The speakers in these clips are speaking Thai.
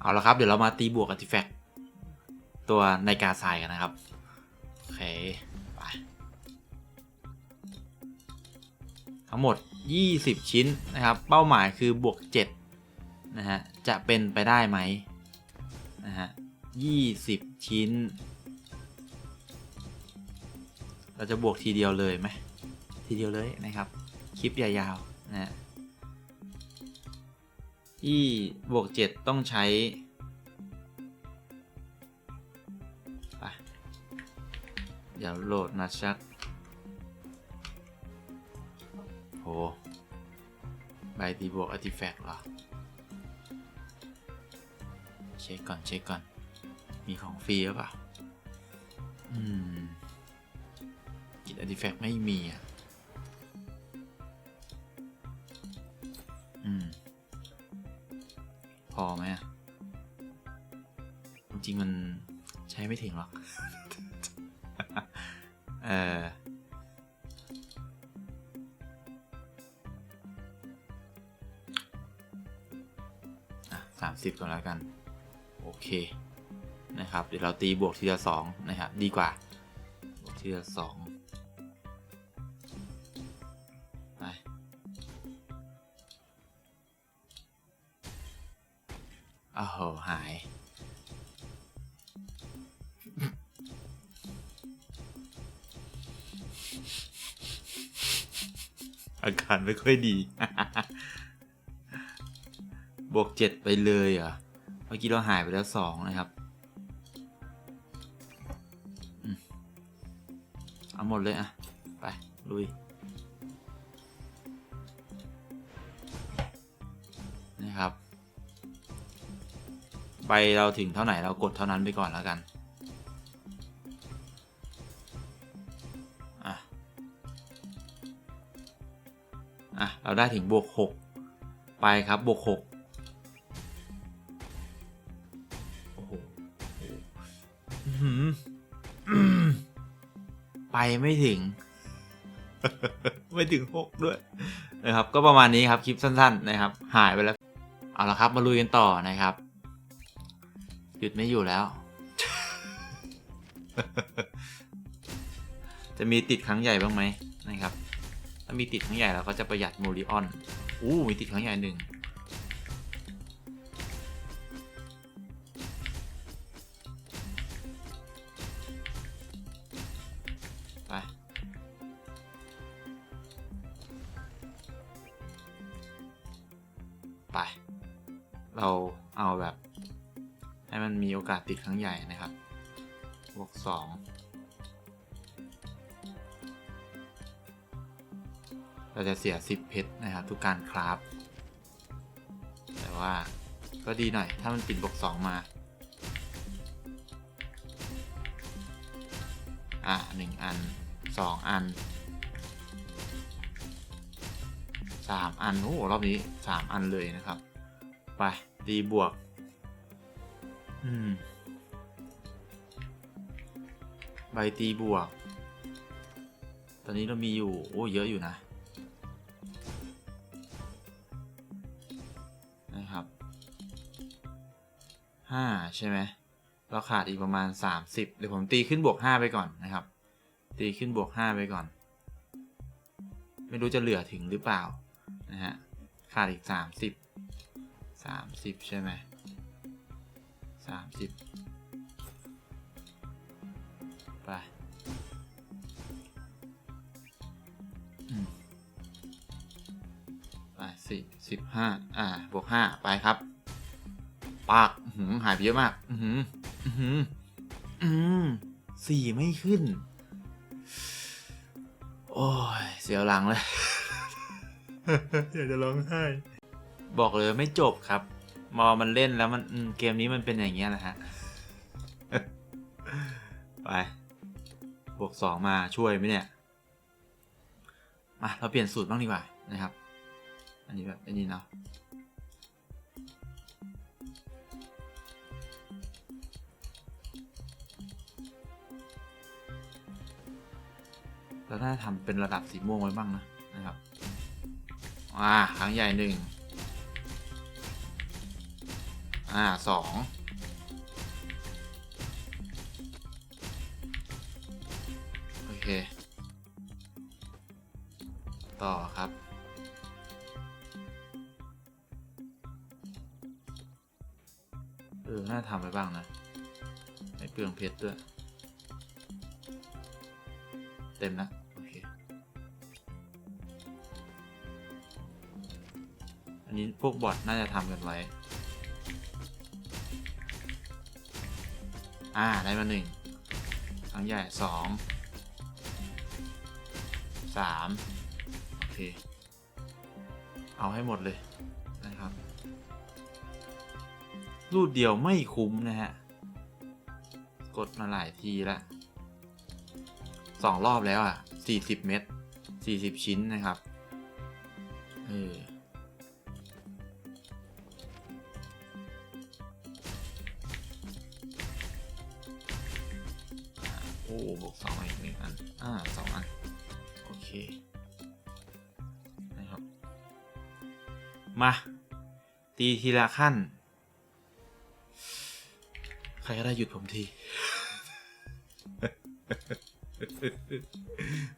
เอาละครับ เดี๋ยวเรามาตีบวก artifact ตัวในกาทรายกันนะครับ โอเค ไป ทั้งหมด 20 ชิ้นนะครับ เป้าหมายคือบวก 7 นะฮะ จะเป็นไปได้ไหมนะฮะ20 ชิ้น เราจะบวกทีเดียวเลยไหมทีเดียวเลยนะครับ คลิปยาวๆนะฮะ ที่บวก7ต้องใช้ไปเดี๋ยวโหลดมาชัก โห ใบตีบวก artifact เหรอ เช็คก่อน เช็คก่อน มีของฟรีหรือเปล่า อืม กิจ artifact ไม่มีอะ ถึงหรอก เอออะสามสิบก่อนแล้วกัน โอเค นะครับ เดี๋ยวเราตีบวกทีละสองนะครับ ดีกว่า บวกทีละสอง ไม่ค่อยดี บวกเจ็ดไปเลยเหรอ เมื่อกี้เราหายไปแล้วสองนะครับอเอาหมดเลยอะ ไป ลุย นะครับใบเราถึงเท่าไหร่เรากดเท่านั้นไปก่อนแล้วกัน เราได้ถึงบวกหกไปครับบวกหกโอ้โหไปไม่ถึง ไม่ถึงหกด้วยนะครับ ก็ประมาณนี้ครับ คลิปสั้น ๆ นะครับ หายไปแล้ว เอาละครับมาลุยกันต่อนะครับ หยุดไม่อยู่แล้ว จะมีติดครั้งใหญ่บ้างไหมนะครับ ถ้ามีติดครั้งใหญ่เราก็จะประหยัดโมลิออน อู้มีติดครั้งใหญ่หนึ่งไปไป เราเอาแบบ ให้มันมีโอกาสติดครั้งใหญ่นะครับ บวกสอง เราจะเสีย 10 เพชรนะครับ ทุกการคราฟแต่ว่าก็ดีหน่อย ถ้ามันติดบวก2มา อะหนึ่งอันสองอันสามอัน โอ้รอบนี้สามอันเลยนะครับ ไปตีบวก อืม ใบตีบวก ตอนนี้เรามีอยู่ โอ้ เยอะอยู่นะ ใช่ไหมเราขาดอีกประมาณ 30 เดี๋ยวผมตีขึ้นบวก 5 ไปก่อนนะครับ ตีขึ้นบวก 5 ไปก่อน ไม่รู้จะเหลือถึงหรือเปล่านะฮะขาดอีก 30 30 ใช่ไหม30ไปอืมไปสิสิบห้าอ่า บวกห้าไปครับ ปากหือหายไปเยอะมากอือหืออือหืออืมสี่ไม่ขึ้น โอ้ย เสียวหลังเลย อยากจะร้องไห้ บอกเลยไม่จบครับ มอมันเล่นแล้วมันเกมนี้มันเป็นอย่างเงี้ยแหละฮะ ไป บวกสองมาช่วยไหมเนี่ย มา เราเปลี่ยนสูตรบ้างดีกว่านะครับ อันนี้แบบอันนี้เนาะ เราน่าทำเป็นระดับสีม่วงไว้บ้างนะนะครับอ่าครั้งใหญ่หนึ่งอ่าสองโอเค ต่อครับเออน่าทำไปบ้างนะไม่เปลืองเพชรด้วย เต็มนะ อันนี้พวกบอทน่าจะทำกันไว้ อ่า ได้มาหนึ่งครั้งใหญ่สองสามโอเค เอาให้หมดเลยนะครับ รูดเดียวไม่คุ้มนะฮะ กดมาหลายทีละสองรอบแล้วอะสี่สิบเม็ดสี่สิบชิ้นนะครับ เออ บวกสองอีกหนึ่งอัน อ่าสองอัน โอเค นะครับ มา ตีทีละขั้น ใครก็ได้หยุดผมที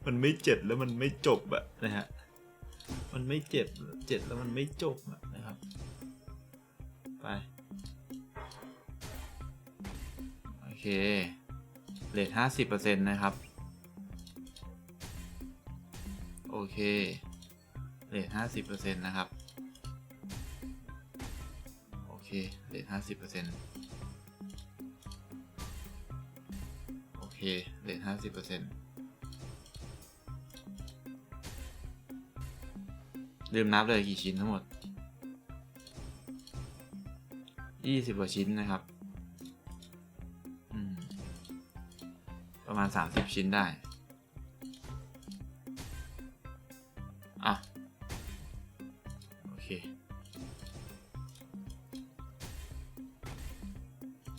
มันไม่เจ็ดแล้วมันไม่จบอะนะฮะ มันไม่เจ็บ เจ็ดแล้วมันไม่จบอะนะครับ ไป โอเค เลทห้าสิบเปอร์เซ็นต์นะครับ โอเคเลทห้าสิบเปอร์เซ็นต์นะครับ โอเคเลทห้าสิบเปอร์เซ็นต์โอเคเลทห้าสิบเปอร์เซ็นต์ลืมนับเลยกี่ชิ้นทั้งหมดยี่สิบกว่าชิ้นนะครับ มาณ 30 ชิ้นได้อะโอเค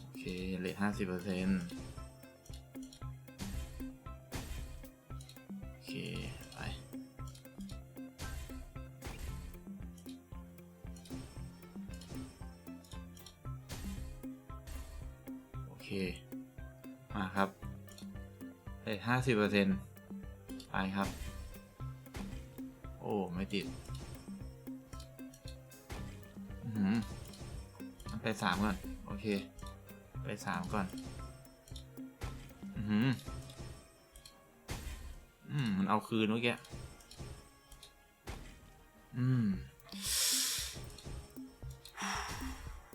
โอเคเหลือห้าสิบเปอร์เซ็นต์ สิบเปอร์เซ็นต์ไปครับ โอ้ ไม่ติดอือไปสามก่อน โอเค ไปสามก่อน อือหืออืมมันเอาคืนเมื่อกี้ อืม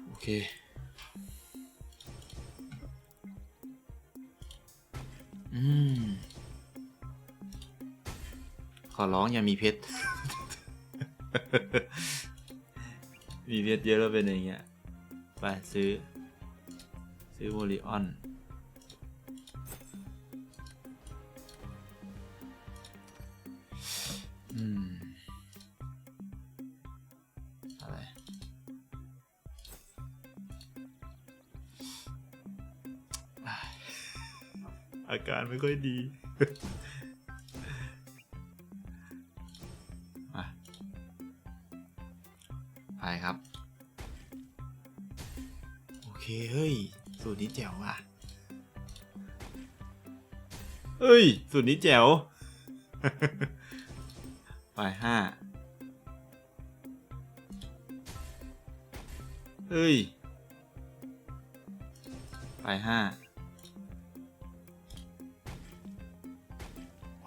โอเค อืม ขอร้องอย่ามีเพชร มีเพชรเยอะแล้วเป็นอย่างเงี้ย ไปซื้อ ซื้อโมลิออน อืม การไม่ค่อยดีมาไปครับ โอเค เฮ้ย สูตรนี้แจ๋วอะเฮ้ย สูตรนี้แจ๋ว ไปห้าเฮ้ย ไปห้า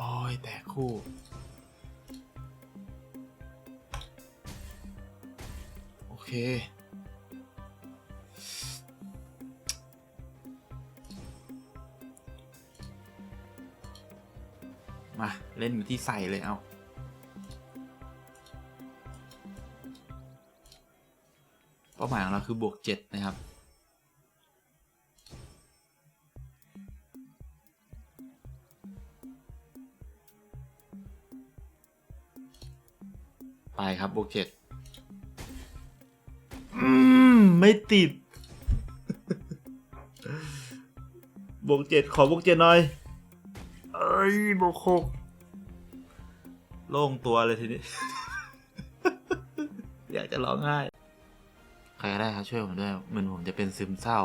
โอ้ย แตกคู่ โอเค มา เล่นที่ใส่เลยเอาเป้าหมายของเราคือบวกเจ็ดนะครับ ครับบวกเจ็ดอืม ไม่ติดบวกเจ็ดขอบวกเจ็ดหน่อย เอ้ยบวกหกโล่งตัวเลยทีนี้ อยากจะร้องไห้ ใครก็ได้ครับช่วยผมด้วย เหมือนผมจะเป็นซึมเศร้า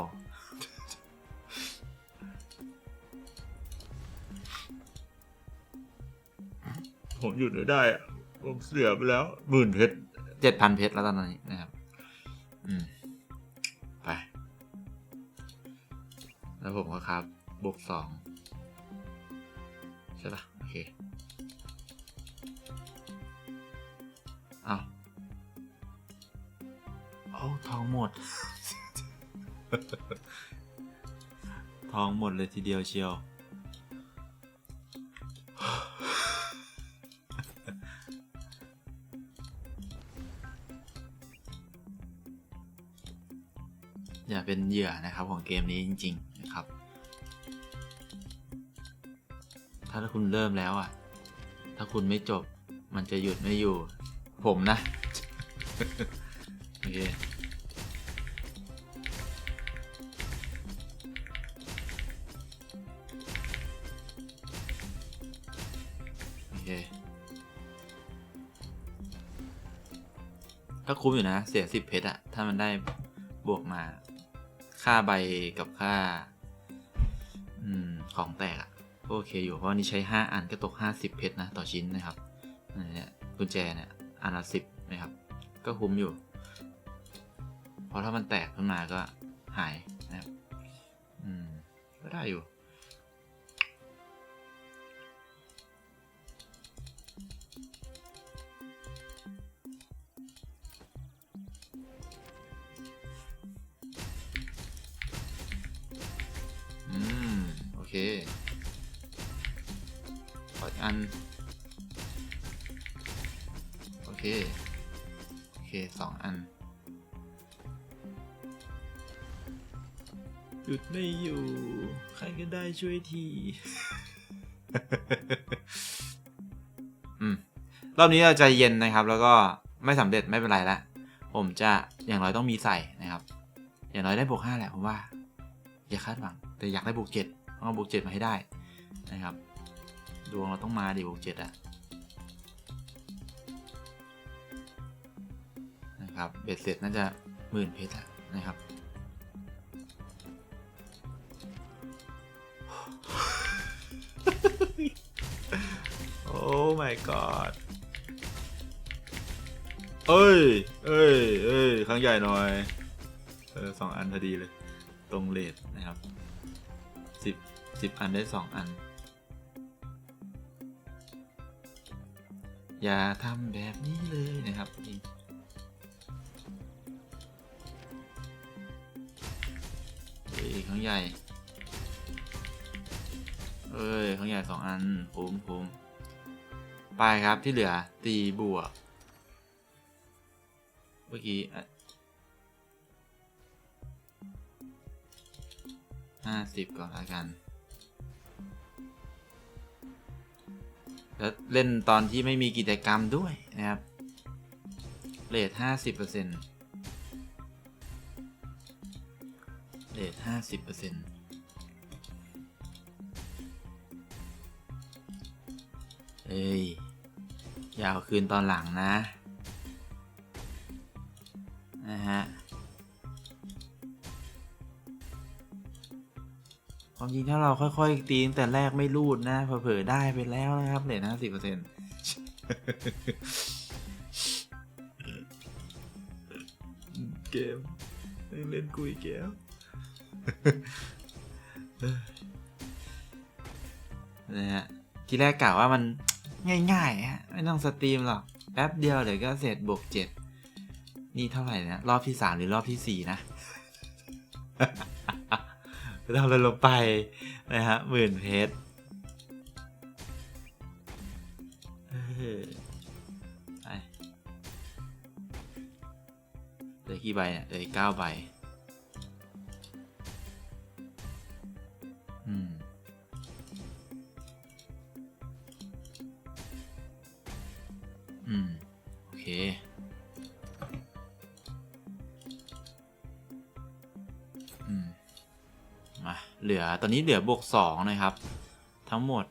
ผมหยุดไม่ได้อะ ผมเสียไปแล้วหมื่นเพชรเจ็ดพันเพชรแล้วตอนนี้นะครับ อืม ไป แล้วผมก็ครับ บวกสองใช่ปะโอเค เอาเอาทองหมด ทองหมดเลยทีเดียวเชียว อย่าเป็นเหยื่อนะครับของเกมนี้จริง ๆ นะครับ ถ้าคุณเริ่มแล้วอะ ถ้าคุณไม่จบมันจะหยุดไม่อยู่ ผมนะ โอเคโอเคก็คุ้มอยู่นะ เสียสิบเพชรอะถ้ามันได้บวกมา ค่าใบกับค่าอืมของแตกอะก็โอเคอยู่เพราะนี่ใช้ห้าอันก็ตกห้าสิบเพชรนะ ต่อชิ้นนะครับอันเนี่ยกุญแจเนี่ยอันละสิบนะครับ ก็คุ้มอยู่ เพราะถ้ามันแตกขึ้นมาก็หายนะครับ อืม ก็ได้อยู่ เคขออีกอัน โอเค โอเคสองอัน หยุดไม่อยู่ ใครก็ได้ช่วยที อืม รอบนี้เราใจเย็นนะครับ แล้วก็ไม่สำเร็จไม่เป็นไรละผมจะอย่างน้อยต้องมีใส่นะครับ อย่างน้อยได้บวกห้าแหละผมว่า อย่าคาดหวัง แต่อยากได้บวกเจ็ด ต้องเอาบวกเจ็ดมาให้ได้นะครับ ดวงเราต้องมาดิบวกเจ็ดอะนะครับเบ็ดเสร็จน่าจะหมื่นเพชรอะนะครับโอ้ my god เอ้ย เอ้ย เอ้ย ครั้งใหญ่หน่อย เออสองอันพอดีเลย ตรงเลท สิบอันได้สองอัน อย่าทำแบบนี้เลยนะครับนี่เอ้ยครั้งใหญ่ เอ้ยครั้งใหญ่สองอันคุ้มคุ้มไปครับที่เหลือตีบวก เมื่อกี้ห้าสิบก่อนละกัน แล้วเล่นตอนที่ไม่มีกิจกรรมด้วยนะครับเลทห้าสิบเปอร์เซ็นต์เลทห้าสิบเปอร์เซ็นต์เอ้ยอยาวคืนตอนหลังนะ ความจริงถ้าเราค่อยๆตีตั้งแต่แรกไม่รูดนะเผลอๆได้ไปแล้วนะครับเหรียญห้าสิบเปอร์เซ็นต์เกมเล่นกุยเกมนะฮะทีแรกกะว่ามันง่ายๆฮะไม่ต้องสตรีมหรอก แป๊บเดียวเดี๋ยวก็เสร็จบวกเจ็ดนี่เท่าไหร่นะ รอบที่สามหรือรอบที่สี่นะ ทำอะไรลงไปนะฮะหมื่นเพชรเออไปเหลือกี่ใบเนี่ยเหลือเก้าใบ มาเหลือตอนนี้เหลือบวกสองนะครับ ทั้งหมด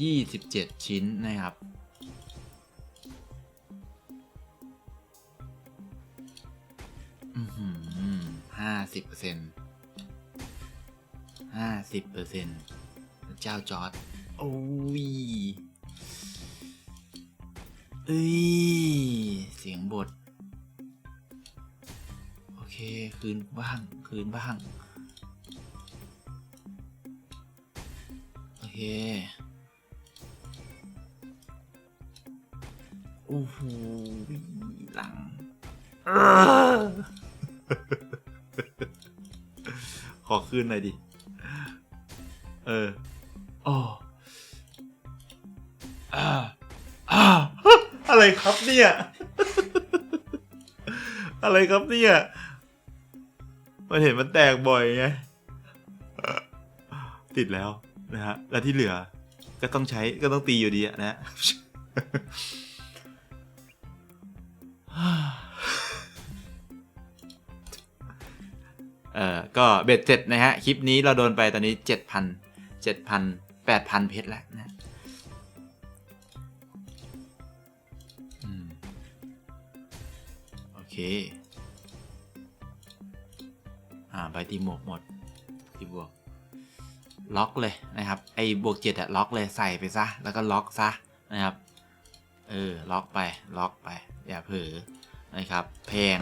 ยี่สิบเจ็ดชิ้นนะครับ อืมห้าสิบเปอร์เซ็นต์ห้าสิบเปอร์เซ็นเจ้าจอร์ดโอ้ยเอ้ย เสียงบท เคคืนบ้างคืนบ้าง โอเคโอ้โหหลังอขอคืนหน่อยดิ เออโออาอาอะไรครับเนี่ย อะไรครับเนี่ย มันเห็นมันแตกบ่อยไง ติดแล้วนะฮะ แล้วที่เหลือ ก็ต้องใช้ก็ต้องตีอยู่ดีอะนะฮะเอ่อ ก็เบ็ดเสร็จนะฮะ คลิปนี้เราโดนไปตอนนี้เจ็ดพันเจ็ดพันแปดพันเพชรแล้วนะโอเค อ่าใบตีหมวกหมดตีบวก ล็อกเลยนะครับ ไอ้บวกเจ็ดอะล็อกเลยใส่ไปซะ แล้วก็ล็อกซะนะครับ เออ ล็อกไป ล็อกไป อย่าเผลอ นะครับ แพง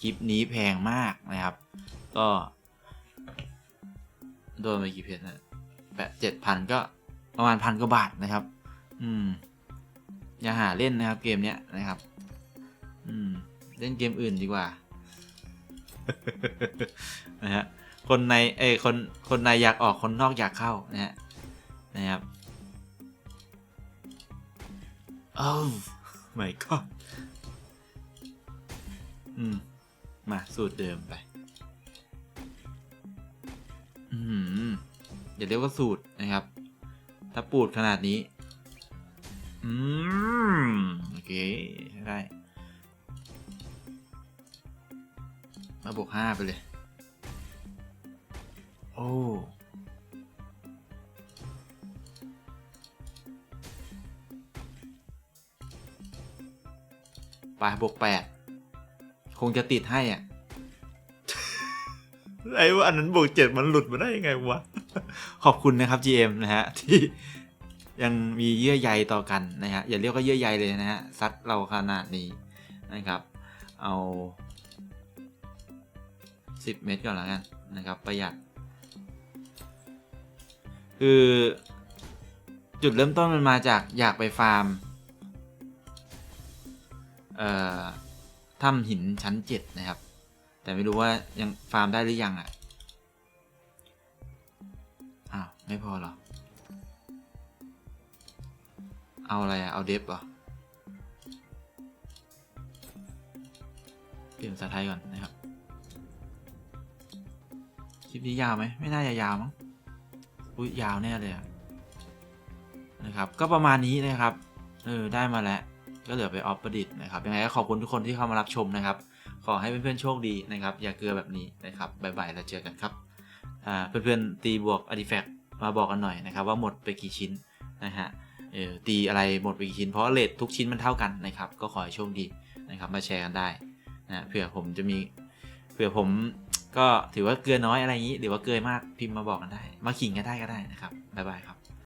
คลิปนี้แพงมากนะครับ ก็ โดนไปกี่เพชรนะแปดเจ็ดพันก็ประมาณพันกว่าบาทนะครับ อืม อย่าหาเล่นนะครับเกมเนี้ยนะครับ อืม เล่นเกมอื่นดีกว่า นะฮะคนในเอ้คนคนในอยากออกคนนอกอยากเข้านะฮะนะครับโอ้ my god อืม มาสูตรเดิมไปอืมอย่าเรียกว่าสูตรนะครับ ถ้าปูดขนาดนี้ อืม โอเค ได้ มาบวกห้าไปเลย โอ้ไปบวกแปดคงจะติดให้อะ ไอ้ว่าอันนั้นบวกเจ็ดมันหลุดมาได้ยังไงวะ ขอบคุณนะครับ GM นะฮะ ที่ยังมีเยื่อใยต่อกันนะฮะ อย่าเรียกว่าเยื่อใยเลยนะฮะซัดเราขนาดนี้นะครับ เอา 10 เม็ดก่อนแล้วกันนะครับ ประหยัด คือจุดเริ่มต้นมันมาจากอยากไปฟาร์มเอ่อถ้ำหินชั้นเจ็ดนะครับ แต่ไม่รู้ว่ายังฟาร์มได้หรือยังอะอ้าวไม่พอหรอ เอาอะไรอะ เอาเดฟเหรอเปลี่ยนภาษาไทยก่อนนะครับ ลิปนี้ยาวไหมไม่น่าจะยาวมั้งอุ้ยยาวแน่เลยอะนะครับ ก็ประมาณนี้นะครับ เออได้มาแล้ว ก็เหลือไปออฟประดิษฐ์นะครับยังไงก็ขอบคุณทุกคนที่เข้ามารับชมนะครับ ขอให้เพื่อนๆโชคดีนะครับ อย่าเกลือแบบนี้นะครับบายบายแล้วเจอกันครับอ่าเพื่อนๆตีบวกอ r t ิแฟกมาบอกกันหน่อยนะครับ ว่าหมดไปกี่ชิ้นนะฮะเออตีอะไรหมดไปกี่ชิ้นเพราะเลททุกชิ้นมันเท่ากันนะครับ ก็ขอให้โชคดีนะครับมาแชร์กันได้นะเผื่อผมจะมีเผื่อผม ก็ถือว่าเกลือน้อยอะไรอย่างนี้หรือว่าเกลือมากพิมพ์มาบอกกันได้ มาขิงกันได้ก็ได้นะครับบ๊ายบายครับ